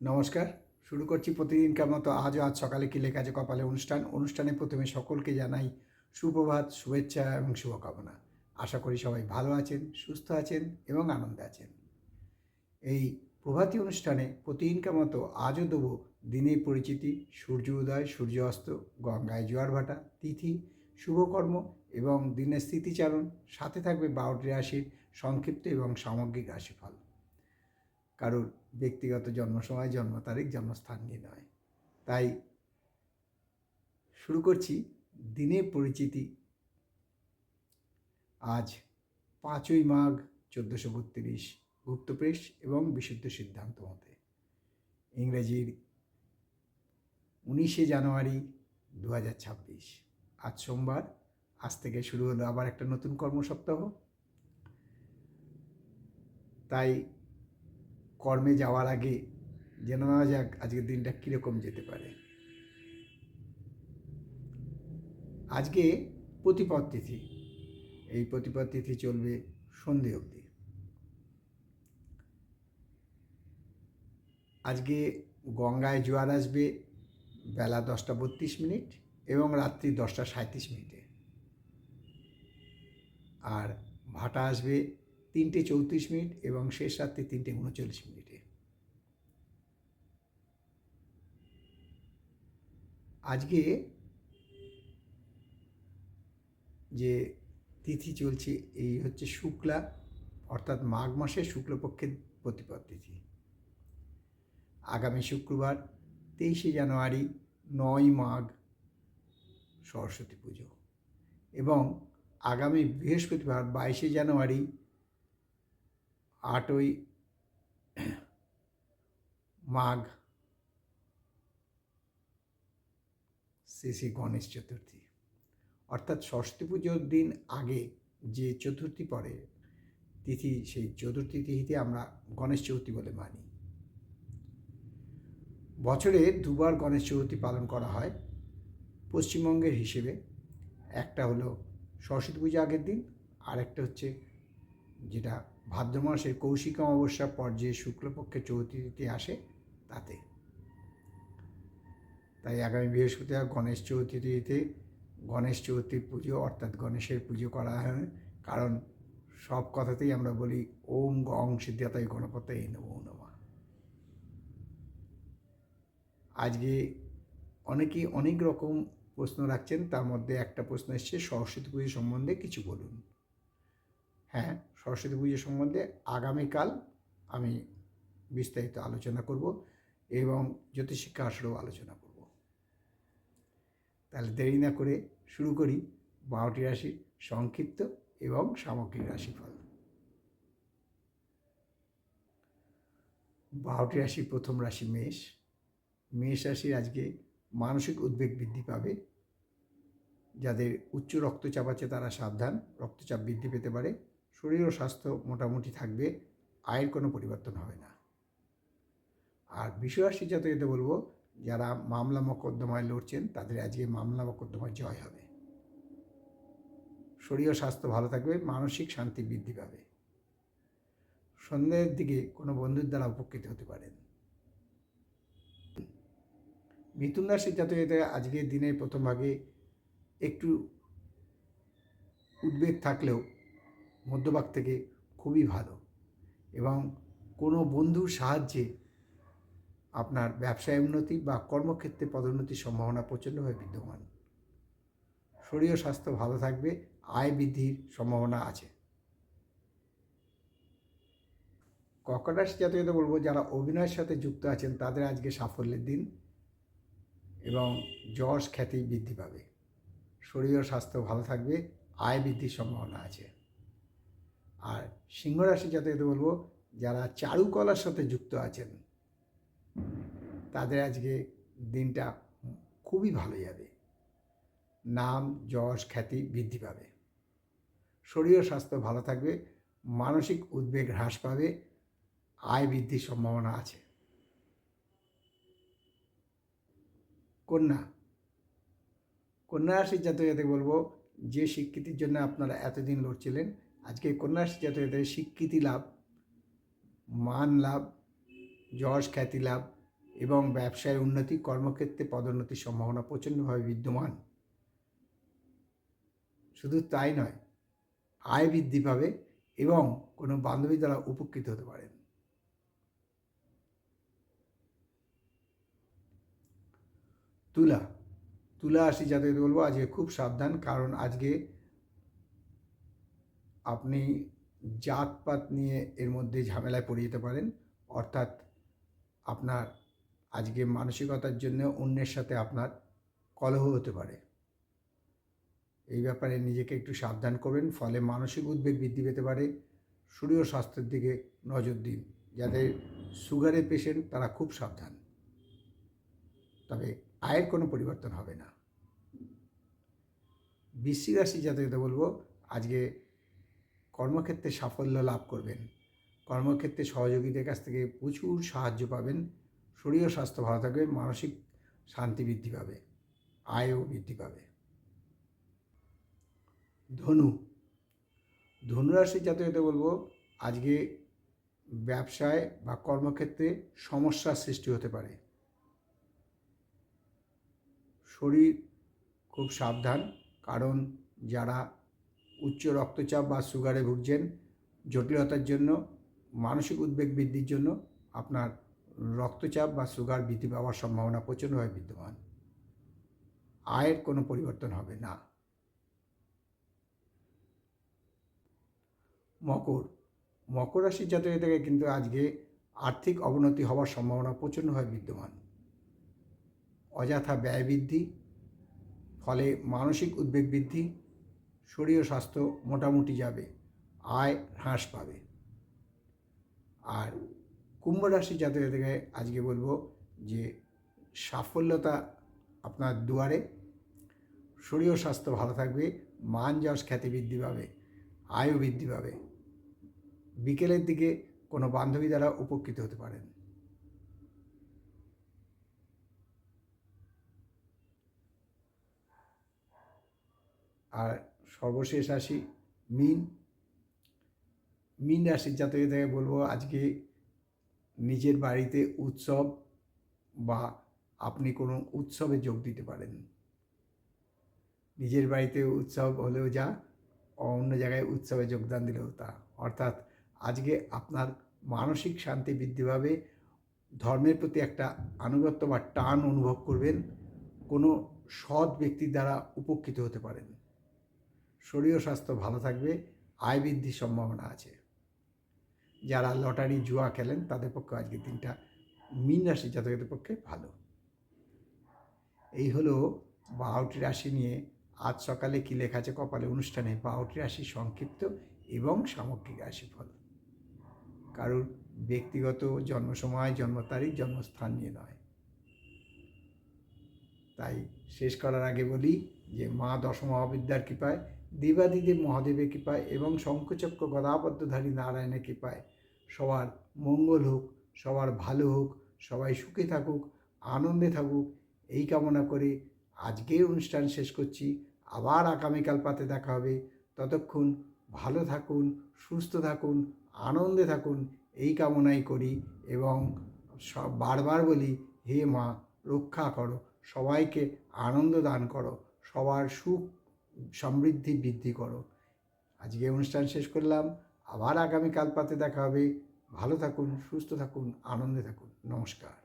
নমস্কার। শুরু করছি প্রতিদিনকার মতো? আজও আজ সকালে কি লেখা আছে কপালে অনুষ্ঠান? অনুষ্ঠানে প্রথমে সকলকে জানাই সুপ্রভাত, শুভেচ্ছা এবং শুভকামনা। আশা করি সবাই ভালো আছেন, সুস্থ আছেন এবং আনন্দে আছেন। এই প্রভাতী অনুষ্ঠানে প্রতিদিনকার মতো আজও দেবো দিনের পরিচিতি, সূর্য উদয়, সূর্য অস্ত, গঙ্গায় জোয়ার ভাটা, তিথি, শুভকর্ম এবং দিনের স্মৃতিচারণ। সাথে থাকবে বারোটি রাশির সংক্ষিপ্ত এবং সামগ্রিক রাশিফল। কারোর ব্যক্তিগত জন্ম সময় জন্ম তারিখ জন্মস্থান নয় তাই শুরু করছি দিনে পরিচিতি। আজ পাঁচই মাঘ চোদ্দোশো বত্রিশ, গুপ্তপ্রেস এবং বিশুদ্ধ সিদ্ধান্ত মতে। ইংরেজির উনিশে জানুয়ারি দু হাজার ছাব্বিশ, আজ সোমবার, আজ থেকে শুরু হলো আবার একটা নতুন কর্মসপ্তাহ। তাই কর্মে যাওয়ার আগে জেনে নেওয়া যাক আজকের দিনটা কীরকম যেতে পারে। আজকে প্রতিপদ তিথি। এই প্রতিপদ তিথি চলবে সন্ধে অবধি। আজকে গঙ্গায় জোয়ার আসবে বেলা দশটা বত্রিশ মিনিট এবং রাত্রি দশটা সাঁত্রিশ মিনিটে। আর ভাটা আসবে তিনটে চৌত্রিশ মিনিট এবং শেষ রাত্রি তিনটে উনচল্লিশ মিনিটে। আজকে যে তিথি চলছে, এই হচ্ছে শুক্লা, অর্থাৎ মাঘ মাসে শুক্লপক্ষের প্রতিপদ তিথি। আগামী শুক্রবার তেইশে জানুয়ারি, নয় মাঘ সরস্বতী পুজো এবং আগামী বৃহস্পতিবার বাইশে জানুয়ারি, আটই মাঘ শ্রী শ্রী গণেশ চতুর্থী। অর্থাৎ সরস্বতী পুজোর দিন আগে যে চতুর্থী পরে তিথি, সেই চতুর্থী তিথিতে আমরা গণেশ চতুর্থী বলে মানি। বছরে দুবার গণেশ চতুর্থী পালন করা হয় পশ্চিমবঙ্গের হিসেবে। একটা হলো সরস্বতী পুজো আগের দিন আর একটা হচ্ছে যেটা ভাদ্র মাসের কৌশিক অমাবস্যা পর যে শুক্লপক্ষে তিথি আসে তাতে। তাই আগামী বৃহস্পতিবার গণেশ চতুর্থীতে গণেশ চৌথীর পুজো অর্থাৎ গণেশের পুজো করা হয়। কারণ সব কথাতেই আমরা বলি, ওম গং সিদ্ধাতাই গণপতাই নমো নমা। আজকে অনেকেই অনেক রকম প্রশ্ন রাখছেন, তার মধ্যে একটা প্রশ্ন এসছে, সরস্বতী পুজো সম্বন্ধে কিছু বলুন। হ্যাঁ সরস্বতী পুজো সম্বন্ধে আগামীকাল আমি বিস্তারিত আলোচনা করব এবং জ্যোতিষিক্ষা আসলেও আলোচনা করব। তাহলে দেরি না করে শুরু করি বারোটি রাশির সংক্ষিপ্ত এবং সামগ্রিক রাশিফল। বারোটি রাশির প্রথম রাশি মেষ। মেষ রাশির আজকে মানসিক উদ্বেগ বৃদ্ধি পাবে। যাদের উচ্চ রক্তচাপ আছে তারা সাবধান, রক্তচাপ বৃদ্ধি পেতে পারে। শরীর ও স্বাস্থ্য মোটামুটি থাকবে, আয়ের কোনো পরিবর্তন হবে না। আর বিশ্বরাশি জাতকদের বলব যারা মামলা মকদ্দমায় লড়ছেন, তাদের আজকে মামলা মকদ্দমায় জয় হবে। শরীর স্বাস্থ্য ভালো থাকবে, মানসিক শান্তি বৃদ্ধি পাবে। সন্ধ্যের দিকে কোনো বন্ধুর দ্বারা উপকৃত হতে পারেন। মিথুন রাশির জাতকদের আজকের দিনে প্রথম ভাগে একটু উদ্বেগ থাকলেও মধ্যভাগ থেকে খুবই ভালো এবং কোনো বন্ধুর সাহায্যে আপনার ব্যবসায় উন্নতি বা কর্মক্ষেত্রে পদোন্নতির সম্ভাবনা প্রচণ্ডভাবে বিদ্যমান। শরীর স্বাস্থ্য ভালো থাকবে, আয় বৃদ্ধির সম্ভাবনা আছে। কর্কট রাশি জাতকদের বলব, যারা অভিনয়ের সাথে যুক্ত আছেন, তাদের আজকে সাফল্যের দিন এবং যশ খ্যাতি বৃদ্ধি পাবে। শরীর স্বাস্থ্য ভালো থাকবে, আয় বৃদ্ধির সম্ভাবনা আছে। আর সিংহ রাশি বলব, যারা চারুকলার সাথে যুক্ত আছেন তাদের আজকে দিনটা খুবই ভালো যাবে। নাম, যশ, খ্যাতি বৃদ্ধি পাবে। শরীর স্বাস্থ্য ভালো থাকবে, মানসিক উদ্বেগ হ্রাস পাবে, আয় বৃদ্ধির সম্ভাবনা আছে। কন্যা কন্যা রাশির জাতক বলব, যে স্বীকৃতির জন্য আপনারা এতদিন লড়ছিলেন, আজকে কন্যা রাশির জাতক স্বীকৃতি লাভ, মান লাভ যশ, খ্যাতি লাভ এবং ব্যবসায় উন্নতি, কর্মক্ষেত্রে পদোন্নতির সম্ভাবনা প্রচণ্ডভাবে বিদ্যমান। শুধু তাই নয়, আয় বৃদ্ধি পাবে এবং কোনো বান্ধবী দ্বারা উপকৃত হতে পারেন। তুলা তুলা আসি যাতে বলব আজকে খুব সাবধান কারণ আজকে আপনি জাতপাত নিয়ে এর মধ্যে ঝামেলায় পড়ে যেতে পারেন। অর্থাৎ আপনার আজকে মানসিকতার জন্য অন্যের সাথে আপনার কলহ হতে পারে। এই ব্যাপারে নিজেকে একটু সাবধান করবেন, ফলে মানসিক উদ্বেগ বৃদ্ধি পেতে পারে। শরীর স্বাস্থ্যের দিকে নজর দিন যাদের সুগারের পেশেন্ট তারা খুব সাবধান। তবে আয়ের কোনো পরিবর্তন হবে না। বৃশ্চিক রাশি জাতকদের বলব, আজকে কর্মক্ষেত্রে সাফল্য লাভ করবেন। কর্মক্ষেত্রে সহযোগীদের কাছ থেকে প্রচুর সাহায্য পাবেন। শরীর ও স্বাস্থ্য ভালো থাকবে, মানসিক শান্তি বৃদ্ধি পাবে, আয়ও বৃদ্ধি পাবে। ধনু ধনুরাশির জাতকদের বলব, আজকে ব্যবসায় বা কর্মক্ষেত্রে সমস্যার সৃষ্টি হতে পারে। শরীর খুব সাবধান, কারণ যারা উচ্চ রক্তচাপ বা সুগারে ভুগছেন, জটিলতার জন্য মানসিক উদ্বেগ বৃদ্ধির জন্য আপনার রক্তচাপ বা সুগার বৃদ্ধি পাওয়ার সম্ভাবনা প্রচণ্ডভাবে বিদ্যমান। আয়ের কোনো পরিবর্তন হবে না। মকর। মকর রাশির থেকে কিন্তু আজকে আর্থিক অবনতি হওয়ার সম্ভাবনা প্রচণ্ডভাবে বিদ্যমান। অযথা ব্যয় বৃদ্ধি, ফলে মানসিক উদ্বেগ বৃদ্ধি, শরীর স্বাস্থ্য মোটামুটি যাবে, আয় হ্রাস পাবে। আর কুম্ভ রাশি জাতকের থেকে আজকে বলব যে সাফল্যতা আপনার দুয়ারে, শরীর স্বাস্থ্য ভালো থাকবে, মান যশ খ্যাতি বৃদ্ধি পাবে আয়ও বৃদ্ধি পাবে। বিকেলের দিকে কোনো বান্ধবী দ্বারা উপকৃত হতে পারেন। আর সর্বশেষ আসি মিন। মিন রাশির জাতকে থেকে বলব, আজকে নিজের বাড়িতে উৎসব বা আপনি কোনো উৎসবে যোগ দিতে পারেন। নিজের বাড়িতে উৎসব হলেও যা, অন্য জায়গায় উৎসবে যোগদান দিলেও তা। অর্থাৎ আজকে আপনার মানসিক শান্তি বৃদ্ধি পাবে, ধর্মের প্রতি একটা আনুগত্য বা টান অনুভব করবেন, কোনো সৎ ব্যক্তির দ্বারা উপকৃত হতে পারেন। শরীর স্বাস্থ্য ভালো থাকবে, আয় বৃদ্ধির সম্ভাবনা আছে। যারা লটারি, জুয়া খেলেন, তাদের পক্ষে আজকের দিনটা মিন রাশি জাতকদের পক্ষে ভালো। এই হলো বারোটি রাশি নিয়ে আজ সকালে কী লেখা আছে কপালে অনুষ্ঠানে? বারোটি রাশি সংক্ষিপ্ত এবং সামগ্রিক রাশিফল। কারোর ব্যক্তিগত জন্ম সময় জন্ম তারিখ জন্মস্থান নিয়ে নয়। তাই শেষ করার আগে বলি যে মা দশমহাবিদ্যার কৃপায়, দেবাদিদেব মহাদেবের কৃপায় এবং শঙ্খচক্র গদাবদ্ধধারী নারায়ণের কৃপায় সবার মঙ্গল হোক, সবার ভালো হোক, সবাই সুখে থাকুক, আনন্দে থাকুক, এই কামনা করে আজকের অনুষ্ঠান শেষ করছি। আবার আগামীকাল পাতে দেখা হবে। ততক্ষণ ভালো থাকুন, সুস্থ থাকুন, আনন্দে থাকুন, এই কামনাই করি এবং সব বারবার বলি, হে মা, রক্ষা করো, সবাইকে আনন্দ দান করো, সবার সুখ সমৃদ্ধি বৃদ্ধি করো। আজকে অনুষ্ঠান শেষ করলাম। আবার আগামীকাল পাতে দেখা হবে। ভালো থাকুন সুস্থ থাকুন আনন্দে থাকুন। নমস্কার।